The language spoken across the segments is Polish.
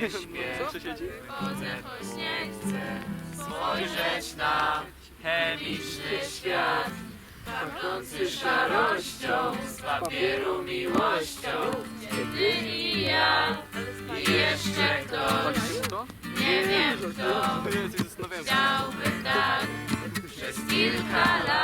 nie śmiech Chodzę, spojrzeć na chemiczny świat Pachnący szarością, z papieru miłością. Jedyni ja i jeszcze ktoś Nie wiem kto Chciałby tak przez kilka lat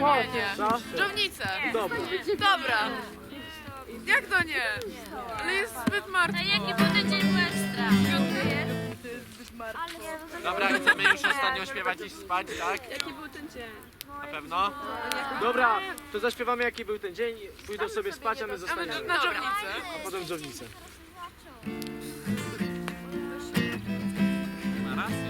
nie, nie. Dobra. Dobra. Jak to nie? Ale jest zbyt martwo. A jaki był dzień Westra? Dobra, chcemy już ostatnio śpiewać i spać, tak? Jaki był ten dzień? Na pewno? Dobra, to zaśpiewamy jaki był ten dzień, pójdą sobie spać, a my zostaniemy. A na żownicę. A potem żownicę. Ma rację.